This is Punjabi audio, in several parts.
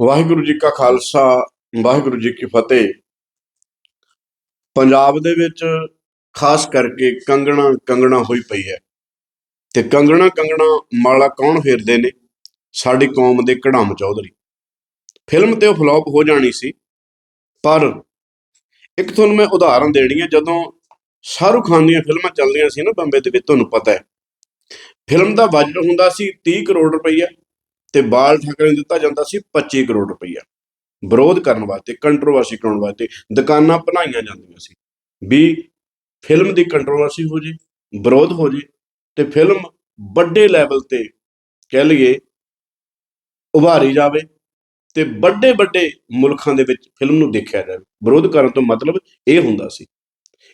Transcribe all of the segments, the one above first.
ਵਾਹਿਗੁਰੂ ਜੀ ਕਾ ਖਾਲਸਾ, ਵਾਹਿਗੁਰੂ ਜੀ ਕੀ ਫਤਿਹ। ਪੰਜਾਬ ਦੇ ਵਿੱਚ ਖਾਸ ਕਰਕੇ ਕੰਗਣਾ ਕੰਗਣਾ ਹੋਈ ਪਈ ਹੈ। ਤੇ ਕੰਗਣਾ ਕੰਗਣਾ ਮਾਲਾ ਕੌਣ ਫੇਰਦੇ ਨੇ? ਸਾਡੀ ਕੌਮ ਦੇ ਕੜਾਮ ਚੌਧਰੀ। ਫਿਲਮ ਤੇ ਉਹ ਫਲॉप ਹੋ ਜਾਣੀ ਸੀ, ਪਰ ਇੱਕ ਤੁਹਾਨੂੰ ਮੈਂ ਉਦਾਹਰਨ ਦੇਣੀ ਹੈ, ਜਦੋਂ ਸ਼ਾਹਰੁਖ ਖਾਨ ਦੀਆਂ ਫਿਲਮਾਂ ਚੱਲਦੀਆਂ ਸੀ ਨਾ ਬੰਬੇ ਦੇ ਵਿੱਚ ਤੁਹਾਨੂੰ ਪਤਾ ਹੈ। ਫਿਲਮ ਦਾ ਬਜਟ ਹੁੰਦਾ ਸੀ 30 ਕਰੋੜ ਰੁਪਈਆ। ਤੇ ਬਾਲ ਠਾਕਰੇ ਨੂੰ ਦਿੱਤਾ ਜਾਂਦਾ ਸੀ 25 ਕਰੋੜ ਰੁਪਈਆ। ਵਿਰੋਧ ਕਰਨ ਵਾਸਤੇ ਕੰਟਰੋਵਰਸੀ ਕਰਾਉਣ ਵਾਸਤੇ ਦੁਕਾਨਾਂ ਬਣਾਈਆਂ ਜਾਂਦੀਆਂ ਸੀ। ਵੀ ਫਿਲਮ ਦੀ ਕੰਟਰੋਵਰਸੀ ਹੋ ਜੇ, ਵਿਰੋਧ ਹੋ ਜੇ, ਤੇ ਫਿਲਮ ਵੱਡੇ ਲੈਵਲ ਤੇ ਕਹਿ ਲਈਏ ਉਭਾਰੀ ਜਾਵੇ ਤੇ ਵੱਡੇ ਵੱਡੇ ਮੁਲਕਾਂ ਦੇ ਵਿੱਚ ਫਿਲਮ ਨੂੰ ਦੇਖਿਆ ਜਾਵੇ। ਵਿਰੋਧ ਕਰਨ ਤੋਂ ਮਤਲਬ ਇਹ ਹੁੰਦਾ ਸੀ।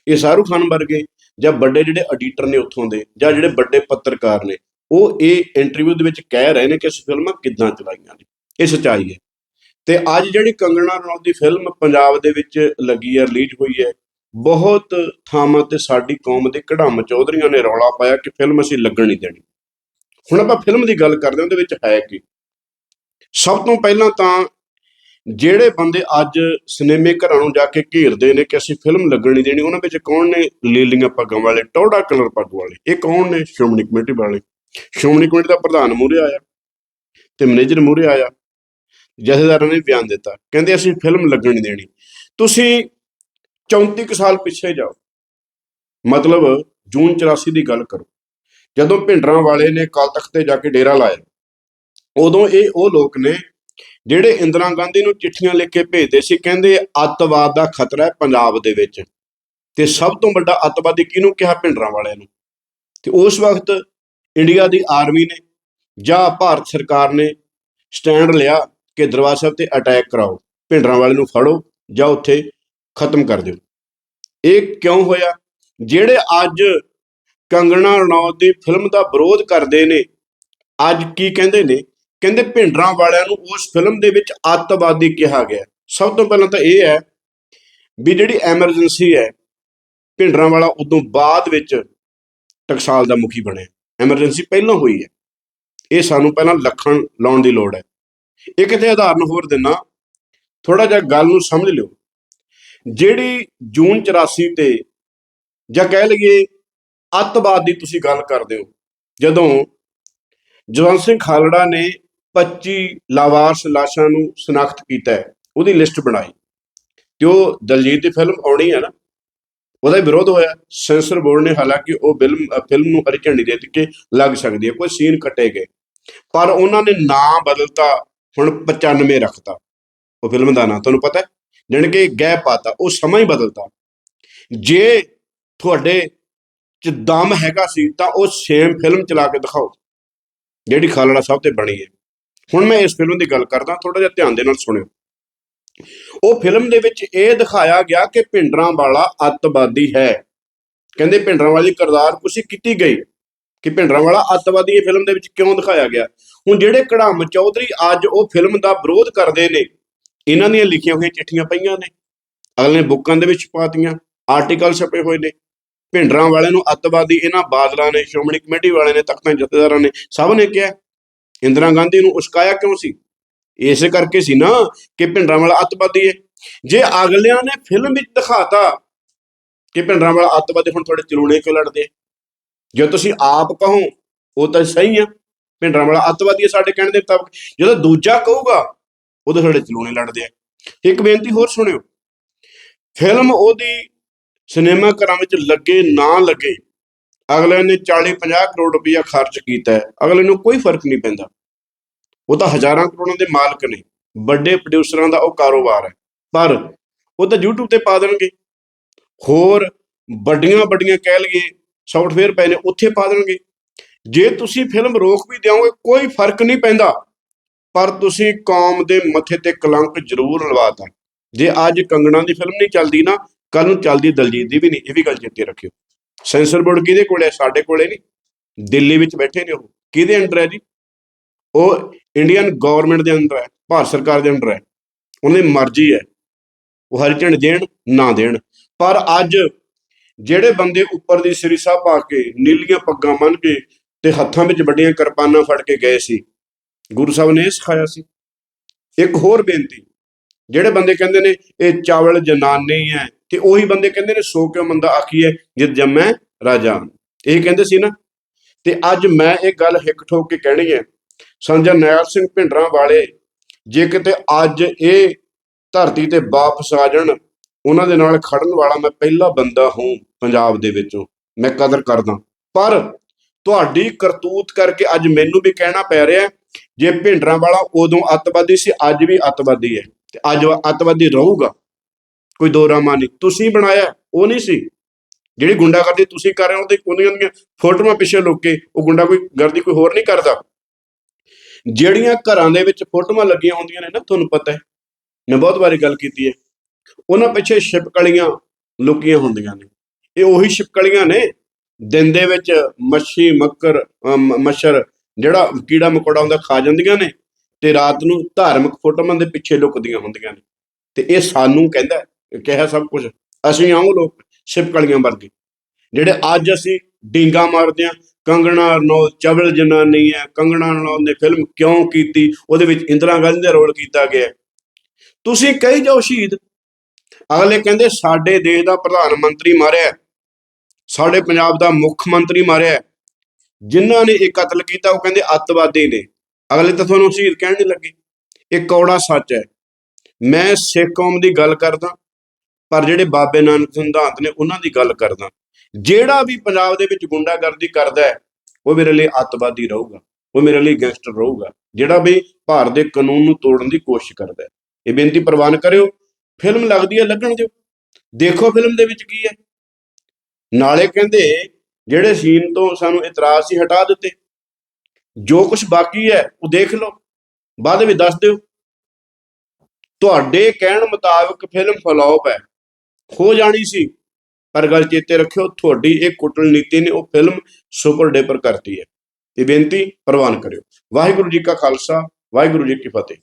ਇਹ ਸ਼ਾਹਰੁਖ ਖਾਨ ਵਰਗੇ ਜਾਂ ਵੱਡੇ ਜਿਹੜੇ ਐਡੀਟਰ ਨੇ ਉੱਥੋਂ ਦੇ ਜਾਂ ਜਿਹੜੇ ਵੱਡੇ ਪੱਤਰਕਾਰ ਨੇ ਉਹ ਇਹ ਇੰਟਰਵਿਊ ਦੇ ਵਿੱਚ ਕਹਿ ਰਹੇ ਨੇ ਕਿ ਇਸ ਫਿਲਮਾਂ ਕਿੱਦਾਂ ਚਲਾਈਆਂ ਨੇ, ਇਹ ਸੱਚਾਈ ਹੈ। ਤੇ ਅੱਜ ਜਿਹੜੀ ਕੰਗਣਾ ਰਣੌਤ ਦੀ ਫਿਲਮ ਪੰਜਾਬ ਦੇ ਵਿੱਚ ਲੱਗੀ ਹੈ, ਰਿਲੀਜ਼ ਹੋਈ ਹੈ, ਬਹੁਤ ਥਾਵਾਂ ਤੇ ਸਾਡੀ ਕੌਮ ਦੇ ਕਢਾਮ ਚੌਧਰੀਆਂ ਨੇ ਰੌਲਾ ਪਾਇਆ ਕਿ ਫਿਲਮ ਅਸੀਂ ਲੱਗਣ ਨਹੀਂ ਦੇਣੀ। ਹੁਣ ਆਪਾਂ ਫਿਲਮ ਦੀ ਗੱਲ ਕਰਦੇ ਹਾਂ, ਉਹਦੇ ਵਿੱਚ ਹੈ ਕੀ? ਸਭ ਤੋਂ ਪਹਿਲਾਂ ਤਾਂ ਜਿਹੜੇ ਬੰਦੇ ਅੱਜ ਸਿਨੇਮੇ ਘਰਾਂ ਨੂੰ ਜਾ ਕੇ ਘੇਰਦੇ ਨੇ ਕਿ ਅਸੀਂ ਫਿਲਮ ਲੱਗਣ ਨਹੀਂ ਦੇਣੀ, ਉਹਨਾਂ ਵਿੱਚ ਕੌਣ ਨੇ? ਲੀਲੀਆਂ ਪੱਗਾਂ ਵਾਲੇ ਟੌੜਾ ਕਲਰ ਪੱਗ ਵਾਲੇ, ਇਹ ਕੌਣ ਨੇ? ਸ਼੍ਰੋਮਣੀ ਕਮੇਟੀ ਵਾਲੇ। ਸ਼੍ਰੋਮਣੀ ਕਮੇਟੀ ਦਾ ਪ੍ਰਧਾਨ ਮੂਹਰੇ ਆਇਆ ਤੇ ਮੈਨੇਜਰ ਮੂਹਰੇ ਆਇਆ, ਜਥੇਦਾਰਾਂ ਨੇ ਬਿਆਨ ਦਿੱਤਾ, ਕਹਿੰਦੇ ਅਸੀਂ ਫਿਲਮ ਲੱਗਣ ਨਹੀਂ ਦੇਣੀ। ਤੁਸੀਂ 34 ਕੁ ਸਾਲ ਪਿੱਛੇ ਜਾਓ। ਮਤਲਬ ਜੂਨ 84 ਦੀ ਗੱਲ ਕਰੋ। ਜਦੋਂ ਭਿੰਡਰਾਂ ਵਾਲੇ ਨੇ ਕਾਲ ਤਖਤ ਤੇ ਜਾ ਕੇ ਡੇਰਾ ਲਾਇਆ, ਉਦੋਂ ਇਹ ਉਹ ਲੋਕ ਨੇ ਜਿਹੜੇ ਇੰਦਰਾ ਗਾਂਧੀ ਨੂੰ ਚਿੱਠੀਆਂ ਲਿਖ ਕੇ ਭੇਜਦੇ ਸੀ, ਕਹਿੰਦੇ ਅੱਤਵਾਦ ਦਾ ਖਤਰਾ ਹੈ ਪੰਜਾਬ ਦੇ ਵਿੱਚ। ਤੇ ਸਭ ਤੋਂ ਵੱਡਾ ਅੱਤਵਾਦੀ ਕਿਹਨੂੰ ਕਿਹਾ? ਭਿੰਡਰਾਂ ਵਾਲਿਆਂ ਨੂੰ। ਤੇ ਉਸ ਵਕਤ ਇੰਡੀਆ ਦੀ ਆਰਮੀ ਨੇ ਜਾਂ ਭਾਰਤ ਸਰਕਾਰ ਨੇ ਸਟੈਂਡ ਲਿਆ ਕਿ ਦਰਬਾਰ ਸਾਹਿਬ ਤੇ ਅਟੈਕ ਕਰਾਓ, ਭਿੰਡਰਾਂ ਵਾਲੇ ਨੂੰ ਫੜੋ ਜਾਂ ਉੱਥੇ ਖਤਮ ਕਰ ਦਿਓ। ਇਹ ਕਿਉਂ ਹੋਇਆ? ਜਿਹੜੇ ਅੱਜ ਕੰਗਣਾ ਰਣੌਤ ਦੀ ਫਿਲਮ ਦਾ ਵਿਰੋਧ ਕਰਦੇ ਨੇ, ਅੱਜ ਕੀ ਕਹਿੰਦੇ ਨੇ? ਕਹਿੰਦੇ ਭਿੰਡਰਾਂ ਵਾਲਿਆਂ ਨੂੰ ਉਸ ਫਿਲਮ ਦੇ ਵਿੱਚ ਅੱਤਵਾਦੀ ਕਿਹਾ ਗਿਆ। ਸਭ ਤੋਂ ਪਹਿਲਾਂ ਤਾਂ ਇਹ ਹੈ ਵੀ ਜਿਹੜੀ ਐਮਰਜੈਂਸੀ ਹੈ, ਭਿੰਡਰਾਂ ਵਾਲਾ ਉਦੋਂ ਬਾਅਦ ਵਿੱਚ ਟਕਸਾਲ ਦਾ ਮੁਖੀ ਬਣਿਆ। ਐਮਰਜੈਂਸੀ ਪਹਿਲਾਂ ਹੋਈ ਹੈ। ਇਹ ਸਾਨੂੰ ਪਹਿਲਾਂ ਲੱਖਣ ਲਾਉਣ ਦੀ ਲੋੜ ਹੈ। ਇੱਕ ਤੇ ਉਦਾਹਰਨ ਹੋਰ ਦਿਨਾ। ਥੋੜਾ ਜਿਹਾ ਗੱਲ ਨੂੰ ਸਮਝ ਲਿਓ। ਜਿਹੜੀ ਜੂਨ 84 ਤੇ ਜਾਂ ਕਹਿ ਲਈਏ ਅੱਤਵਾਦ ਦੀ ਤੁਸੀਂ ਗੱਲ ਕਰਦੇ ਹੋ, ਜਦੋਂ ਜਵੰਤ ਸਿੰਘ ਖਾਲੜਾ ਨੇ 25 ਲਾਵਾਰਸ ਲਾਸ਼ਾਂ ਨੂੰ ਸ਼ਨਾਖਤ ਕੀਤਾ ਹੈ, ਉਹਦੀ ਲਿਸਟ ਬਣਾਈ। ਤੇ ਉਹ ਦਲਜੀਤ ਦੀ ਫਿਲਮ ਆਉਣੀ ਹੈ ਨਾ ਉਹਦਾ ਵਿਰੋਧ ਹੋਇਆ। ਸੈਂਸਰ ਬੋਰਡ ਨੇ ਹਾਲਾਂਕਿ ਉਹ ਫਿਲਮ ਫਿਲਮ ਨੂੰ ਹਰੀ ਝੰਡੀ ਦੇ ਦਿੱਤੀ ਲੱਗ ਸਕਦੀ ਹੈ, ਕੋਈ ਸੀਨ ਕੱਟੇ ਗਏ। ਪਰ ਉਹਨਾਂ ਨੇ ਨਾਂ ਬਦਲਤਾ, ਹੁਣ 95 ਰੱਖਤਾ। ਉਹ ਫਿਲਮ ਦਾ ਨਾਂ ਤੁਹਾਨੂੰ ਪਤਾ ਹੈ? ਜਾਣੀ ਕਿ ਗੈਪ ਪਾਤਾ, ਉਹ ਸਮਾਂ ਹੀ ਬਦਲਤਾ। ਜੇ ਤੁਹਾਡੇ ਚ ਦਮ ਹੈਗਾ ਸੀ, ਤਾਂ ਉਹ ਸੇਮ ਫਿਲਮ ਚਲਾ ਕੇ ਦਿਖਾਓ, ਜਿਹੜੀ ਖਾਲੜਾ ਸਾਹਿਬ ਤੇ ਬਣੀ ਹੈ। ਹੁਣ ਮੈਂ ਇਸ ਫਿਲਮ ਦੀ ਗੱਲ ਕਰਦਾ ਥੋੜਾ ਜਿਹਾ ਧਿਆਨ ਦੇ ਨਾਲ ਸੁਣਿਓ। ਉਹ ਫਿਲਮ ਦੇ ਵਿੱਚ ਇਹ ਦਿਖਾਇਆ ਗਿਆ ਕਿ ਭਿੰਡਰਾਂ ਵਾਲਾ ਅੱਤਵਾਦੀ ਹੈ। ਕਹਿੰਦੇ ਭਿੰਡਰਾਂ ਵਾਲੀ ਕਿਰਦਾਰ ਕੁਸ਼ੀ ਕੀਤੀ ਗਈ ਕਿ ਭਿੰਡਰਾਂ ਵਾਲਾ ਅੱਤਵਾਦੀ ਇਹ ਫਿਲਮ ਦੇ ਵਿੱਚ ਕਿਉਂ ਦਿਖਾਇਆ ਗਿਆ? ਹੁਣ ਜਿਹੜੇ ਕੜਾਮ ਚੌਧਰੀ ਅੱਜ ਉਹ ਫਿਲਮ ਦਾ ਵਿਰੋਧ ਕਰਦੇ ਨੇ, ਇਹਨਾਂ ਦੀਆਂ ਲਿਖੀਆਂ ਹੋਈਆਂ ਚਿੱਠੀਆਂ ਪਈਆਂ ਨੇ। ਅਗਲੇ ਨੇ ਬੁੱਕਾਂ ਦੇ ਵਿੱਚ ਪਾਤੀਆਂ, ਆਰਟੀਕਲ ਛਪੇ ਹੋਏ ਨੇ। ਭਿੰਡਰਾਂ ਵਾਲਿਆਂ ਨੂੰ ਅੱਤਵਾਦੀ ਇਹਨਾਂ ਬਾਦਲਾਂ ਨੇ, ਸ਼੍ਰੋਮਣੀ ਕਮੇਟੀ ਵਾਲੇ ਨੇ, ਤਖਤਾਂ ਜਥੇਦਾਰਾਂ ਨੇ ਸਭ ਨੇ ਕਿਹਾ। ਇੰਦਰਾ ਗਾਂਧੀ ਨੂੰ ਉਸਕਾਇਆ ਕਿਉਂ ਸੀ? ਇਸੇ ਕਰਕੇ ਸੀ ਨਾ ਕਿ ਭਿੰਡਰਾਂ ਵਾਲਾ ਅੱਤਵਾਦੀ ਹੈ ਜੇ ਅਗਲਿਆਂ ਨੇ ਫਿਲਮ ਵਿੱਚ ਦਿਖਾਤਾ ਕਿ ਭਿੰਡਰਾਂ ਵਾਲਾ ਅੱਤਵਾਦੀ ਹੁਣ ਤੁਹਾਡੇ ਚਲੂਣੇ ਕਿਉਂ ਲੜਦੇ? ਜੇ ਤੁਸੀਂ ਆਪ ਕਹੋ, ਉਹ ਤਾਂ ਸਹੀ ਆ। ਭਿੰਡਰਾਂ ਵਾਲਾ ਅੱਤਵਾਦੀ ਹੈ ਸਾਡੇ ਕਹਿਣ ਦੇ ਮੁਤਾਬਕ। ਜਦੋਂ ਦੂਜਾ ਕਹੂਗਾ ਉਹਦੇ ਸਾਡੇ ਚਲੂਣੇ ਲੜਦੇ ਆ। ਇੱਕ ਬੇਨਤੀ ਹੋਰ ਸੁਣਿਓ। ਫਿਲਮ ਉਹਦੀ ਸਿਨੇਮਾ ਘਰਾਂ ਵਿੱਚ ਲੱਗੇ, ਨਾ ਲੱਗੇ ਅਗਲੇ ਨੇ 40 50 ਕਰੋੜ ਰੁਪਇਆ ਖਰਚ ਕੀਤਾ ਹੈ। ਅਗਲੇ ਨੂੰ ਕੋਈ ਫ਼ਰਕ ਨਹੀਂ ਪੈਂਦਾ। ਉਹ ਤਾਂ ਹਜ਼ਾਰਾਂ ਕਰੋੜਾਂ ਦੇ ਮਾਲਕ ਨੇ। ਵੱਡੇ ਪ੍ਰੋਡਿਊਸਰਾਂ ਦਾ ਉਹ ਕਾਰੋਬਾਰ ਹੈ। ਪਰ ਉਹ ਤਾਂ YouTube ਤੇ ਪਾ ਦੇਣਗੇ। ਹੋਰ ਵੱਡੀਆਂ ਵੱਡੀਆਂ ਕਹਿ ਲਈਏ ਸੌਫਟਵੇਅਰ ਪਏ ਨੇ, ਉੱਥੇ ਪਾ ਦੇਣਗੇ। ਜੇ ਤੁਸੀਂ ਫਿਲਮ ਰੋਕ ਵੀ ਦਿਓਗੇ, ਕੋਈ ਫ਼ਰਕ ਨਹੀਂ ਪੈਂਦਾ। ਪਰ ਤੁਸੀਂ ਕੌਮ ਦੇ ਮੱਥੇ ਤੇ ਕਲੰਕ ਜ਼ਰੂਰ ਲਵਾਤਾ ਜੇ ਅੱਜ ਕੰਗਣਾ ਦੀ ਫਿਲਮ ਨਹੀਂ ਚੱਲਦੀ ਨਾ ਕੱਲ ਨੂੰ ਚੱਲਦੀ ਦਲਜੀਤ ਦੀ ਵੀ ਨਹੀਂ। ਇਹ ਵੀ ਗੱਲ ਚੇਤੇ ਰੱਖਿਓ। ਸੈਂਸਰ ਬੋਰਡ ਕਿਹਦੇ ਕੋਲ ਹੈ? ਸਾਡੇ ਕੋਲੇ ਨਹੀਂ। ਦਿੱਲੀ ਵਿੱਚ ਬੈਠੇ ਨੇ ਉਹ। ਕਿਹਦੇ ਅੰਡਰ ਹੈ ਜੀ? ਉਹ ਇੰਡੀਅਨ ਗਵਰਨਮੈਂਟ ਦੇ ਅੰਦਰ ਹੈ, ਭਾਰਤ ਸਰਕਾਰ ਦੇ ਅੰਦਰ ਹੈ। ਉਹਨਾਂ ਦੀ ਮਰਜ਼ੀ ਹੈ, ਉਹ ਹਰੀ ਝੰਡ ਦੇਣ, ਨਾ ਦੇਣ। ਪਰ ਅੱਜ ਜਿਹੜੇ ਬੰਦੇ ਉੱਪਰ ਦੀ ਸ੍ਰੀ ਸਾਹਿਬ ਪਾ ਕੇ, ਨੀਲੀਆਂ ਪੱਗਾਂ ਬੰਨ੍ਹ ਕੇ ਤੇ ਹੱਥਾਂ ਵਿੱਚ ਵੱਡੀਆਂ ਕਿਰਪਾਨਾਂ ਫੜ ਕੇ ਗਏ ਸੀ, ਗੁਰੂ ਸਾਹਿਬ ਨੇ ਇਹ ਸਿਖਾਇਆ ਸੀ। ਇੱਕ ਹੋਰ ਬੇਨਤੀ, ਜਿਹੜੇ ਬੰਦੇ ਕਹਿੰਦੇ ਨੇ, ਇਹ ਚਾਵਲ ਜਨਾਨੀ ਹੈ ਤੇ ਉਹੀ ਬੰਦੇ ਕਹਿੰਦੇ ਨੇ, ਸੋ ਕਿਉਂ ਮੰਦਾ ਆਖੀਏ ਜਿਤ ਜੰਮੈ ਰਾਜਾ। ਇਹ ਕਹਿੰਦੇ ਸੀ ਨਾ, ਤੇ ਅੱਜ ਮੈਂ ਇਹ ਗੱਲ ਹਿੱਕ ਠੋਕ ਕੇ ਕਹਿਣੀ ਹੈ ਸੰਜਰ ਨੈਲ ਸਿੰਘ ਭਿੰਡਰਾਂ ਵਾਲੇ, ਜੇ ਕਿਤੇ ਅੱਜ ਇਹ ਧਰਤੀ ਤੇ ਵਾਪਸ ਆ ਜਾਣ, ਉਹਨਾਂ ਦੇ ਨਾਲ ਖੜਨ ਵਾਲਾ ਮੈਂ ਪਹਿਲਾ ਬੰਦਾ ਹੂੰ ਪੰਜਾਬ ਦੇ ਵਿੱਚੋਂ। ਮੈਂ ਕਦਰ ਕਰਦਾ। ਪਰ ਤੁਹਾਡੀ ਕਰਤੂਤ ਕਰਕੇ ਅੱਜ ਮੈਨੂੰ ਵੀ ਕਹਿਣਾ ਪੈ ਰਿਹਾ, ਜੇ ਭਿੰਡਰਾਂ ਵਾਲਾ ਉਦੋਂ ਅੱਤਵਾਦੀ ਸੀ, ਅੱਜ ਵੀ ਅੱਤਵਾਦੀ ਹੈ ਤੇ ਅੱਜ ਉਹ ਅੱਤਵਾਦੀ ਰਹੂਗਾ। ਕੋਈ ਦੋ ਰਾਮਾ ਨਹੀਂ। ਤੁਸੀਂ ਬਣਾਇਆ, ਉਹ ਨਹੀਂ ਸੀ। ਜਿਹੜੀ ਗੁੰਡਾਗਰਦੀ ਤੁਸੀਂ ਕਰ ਰਹੇ ਹੋ ਤੇ ਉਹਦੀਆਂ ਫੋਟੋਆਂ ਪਿੱਛੇ ਲੁੱਕ ਉਹ ਗੁੰਡਾ ਕੋਈ ਗਰਦੀ ਕੋਈ ਹੋਰ ਨਹੀਂ ਕਰਦਾ। ਜਿਹੜੀਆਂ ਘਰਾਂ ਦੇ ਵਿੱਚ ਫੋਟੋਆਂ ਲੱਗੀਆਂ ਹੁੰਦੀਆਂ ਨੇ ਨਾ, ਤੁਹਾਨੂੰ ਪਤਾ ਹੈ। ਮੈਂ ਬਹੁਤ ਵਾਰੀ ਗੱਲ ਕੀਤੀ ਹੈ। ਉਹਨਾਂ ਪਿੱਛੇ ਛਿਪਕਲੀਆਂ ਲੁਕੀਆਂ ਹੁੰਦੀਆਂ ਨੇ। ਇਹ ਉਹੀ ਛਿਪਕਲੀਆਂ ਨੇ, ਦਿਨ ਦੇ ਵਿੱਚ ਮੱਛੀ, ਮੱਕਰ ਮੱਛਰ ਜਿਹੜਾ ਕੀੜਾ ਮਕੌੜਾ ਹੁੰਦਾ, ਖਾ ਜਾਂਦੀਆਂ ਨੇ ਤੇ ਰਾਤ ਨੂੰ ਧਾਰਮਿਕ ਫੋਟੋਆਂ ਦੇ ਪਿੱਛੇ ਲੁਕਦੀਆਂ ਹੁੰਦੀਆਂ ਨੇ। ਤੇ ਇਹ ਸਾਨੂੰ ਕਹਿੰਦਾ ਕਿਹਾ ਸਭ ਕੁਝ ਅਸੀਂ ਆਉਂ ਲੋਕ ਛਿਪਕਲੀਆਂ ਵਰਗੇ। ਜਿਹੜੇ ਅੱਜ ਅਸੀਂ ਡੀਂਗਾ ਮਾਰਦੇ ਆ ਕੰਗਣਾ ਨਾਲ ਚਵਲ ਜਨਾਨੀ ਹੈ। ਕੰਗਣਾ ਨਾਲ ਨੇ ਫਿਲਮ ਕਿਉਂ ਕੀਤੀ? ਉਹਦੇ ਵਿੱਚ ਇੰਦਰਾ ਗਾਂਧੀ ਦਾ ਰੋਲ ਕੀਤਾ ਗਿਆ ਤੁਸੀਂ ਕਹੀ ਜਾਓ ਸ਼ਹੀਦ। ਅਗਲੇ ਕਹਿੰਦੇ, ਸਾਡੇ ਦੇਸ਼ ਦਾ ਪ੍ਰਧਾਨ ਮੰਤਰੀ ਮਾਰਿਆ ਸਾਡੇ ਪੰਜਾਬ ਦਾ ਮੁੱਖ ਮੰਤਰੀ ਮਾਰਿਆ ਹੈ। ਜਿਨ੍ਹਾਂ ਨੇ ਇਹ ਕਤਲ ਕੀਤਾ, ਉਹ ਕਹਿੰਦੇ ਅੱਤਵਾਦੀ ਨੇ। ਅਗਲੇ ਤਾਂ ਤੁਹਾਨੂੰ ਸ਼ਹੀਦ ਕਹਿਣ ਨਹੀਂ ਲੱਗੇ। ਇਹ ਕੌੜਾ ਸੱਚ ਹੈ। ਮੈਂ ਸਿੱਖ ਕੌਮ ਦੀ ਗੱਲ ਕਰਦਾ, ਪਰ ਜਿਹੜੇ ਬਾਬੇ ਨਾਨਕ ਸਿਧਾਂਤ ਨੇ, ਉਹਨਾਂ ਦੀ ਗੱਲ ਕਰਦਾ। ਜਿਹੜਾ ਵੀ ਪੰਜਾਬ ਦੇ ਵਿੱਚ ਗੁੰਡਾਗਰਦੀ ਕਰਦਾ ਹੈ, ਉਹ ਮੇਰੇ ਲਈ ਅੱਤਵਾਦੀ ਰਹੂਗਾ, ਉਹ ਮੇਰੇ ਲਈ ਗੈਂਗਸਟਰ ਰਹੂਗਾ। ਜਿਹੜਾ ਵੀ ਭਾਰਤ ਦੇ ਕਾਨੂੰਨ ਨੂੰ ਤੋੜਨ ਦੀ ਕੋਸ਼ਿਸ਼ ਕਰਦਾ ਹੈ। ਇਹ ਬੇਨਤੀ ਪ੍ਰਵਾਨ ਕਰਿਓ, ਫਿਲਮ ਲੱਗਦੀ ਹੈ, ਲੱਗਣ ਦਿਓ। ਦੇਖੋ ਫਿਲਮ ਦੇ ਵਿੱਚ ਕੀ ਹੈ। ਨਾਲੇ ਕਹਿੰਦੇ, ਜਿਹੜੇ ਸੀਨ ਤੋਂ ਸਾਨੂੰ ਇਤਰਾਜ਼ ਸੀ, ਹਟਾ ਦਿੱਤੇ। ਜੋ ਕੁਝ ਬਾਕੀ ਹੈ, ਉਹ ਦੇਖ ਲਓ। ਬਾਅਦ ਵਿੱਚ ਦੱਸ ਦਿਓ। ਤੁਹਾਡੇ ਕਹਿਣ ਮੁਤਾਬਕ ਫਿਲਮ ਫਲॉप ਹੈ। ਹੋ ਜਾਣੀ ਸੀ। ਪਰ ਗੱਲ ਚੇਤੇ ਰੱਖਿਓ, ਤੁਹਾਡੀ ਇਹ ਕੁਟਨੀਤੀ ਨੇ ਉਹ ਫਿਲਮ ਸੁਪਰ ਡੇਪਰ ਕਰਤੀ ਹੈ। ਇਹ ਬੇਨਤੀ ਪ੍ਰਵਾਨ ਕਰਿਓ। ਵਾਹਿਗੁਰੂ ਜੀ ਕਾ ਖਾਲਸਾ, ਵਾਹਿਗੁਰੂ ਜੀ ਕੀ ਫਤਿਹ।